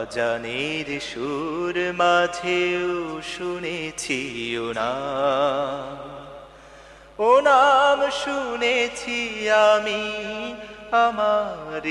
আজানের সুর মাঝেও শুনেছি নাম। ও নাম শুনেছি আমি আমার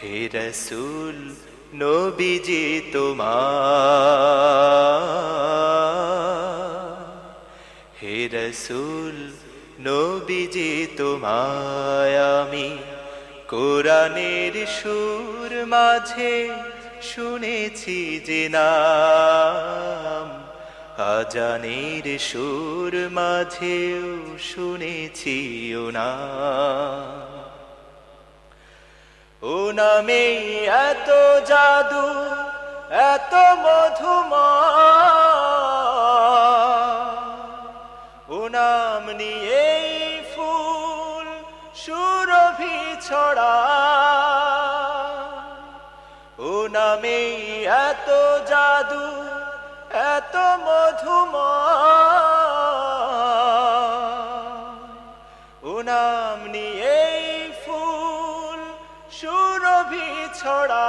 হে রসুল, নবীজি তোমার। হে রসুল, নবীজি তোমায় আমি কোরআনের সুর মাঝে শুনেছি যে নাম। আজানের সুর মাঝেও শুনেছি ও না ও নামে এত জাদু, এত মধুমা ও নাম নিয়েই নামে এত জাদু, এত মধুম ও নাম নিয়েই ফুল সুরভি ছড়া।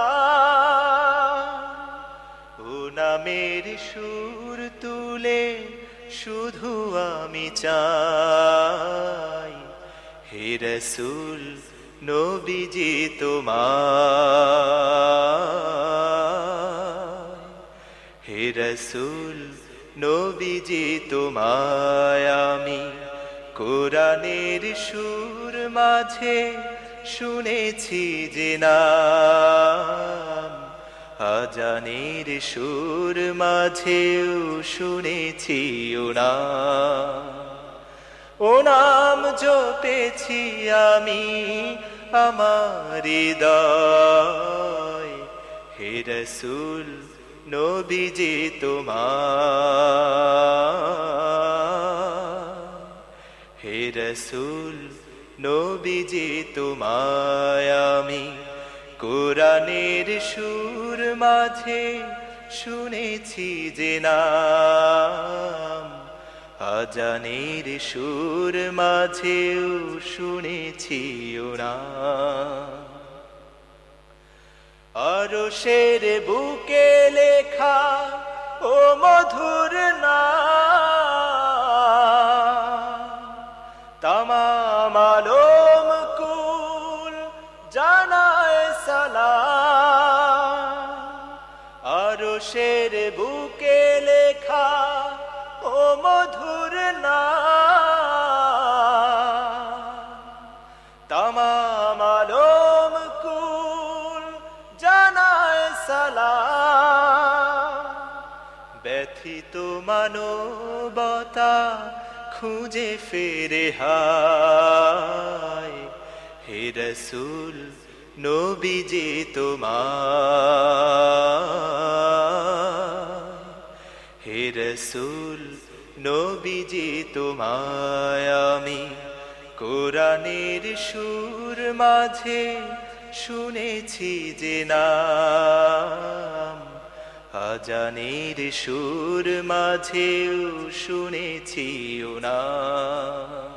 ও নামের সুর তুলে শুধু আমি চাই। হে রসুল নবীজি তোমার হে রসুল, নবীজি তোমায় আমি কোরআনের সুর মাঝে শুনেছি যে নাম। আজানের সুর মাঝেও শুনেছি ও নাম। ও নাম জপেছি আমি আমার হৃদয়। হে রসুল, নবীজি তোমার। হে রসুল, নবীজি তোমায় আমি কোরআনের সুর মাঝে শুনেছি যে নাম। আজানের সুর মাঝেও শুনেছি নাম আরও বুকে লেখা ও মধুর না। তামাম আলম কুল জানায় সালাম আরও শের ব্যথিত মানবতা খুঁজে ফেরে হায়। হে রসুল, নবীজি তোমার হে রসুল, নবীজি তোমায় আমি কোরআনের সুর মাঝে শুনেছি যে নাম আজানের সুর মাঝেও শুনেছি ও নাম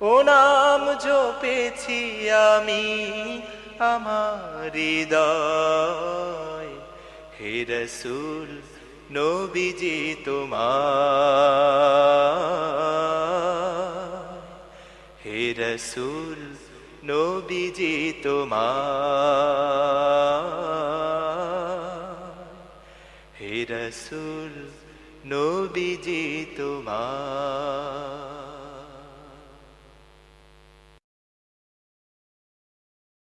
ও নাম জপেছি আমি আমার হৃদয়। নবীজি তোমার। হে রসুল, নবীজি তোমার। রসুল নবীজি তোমার।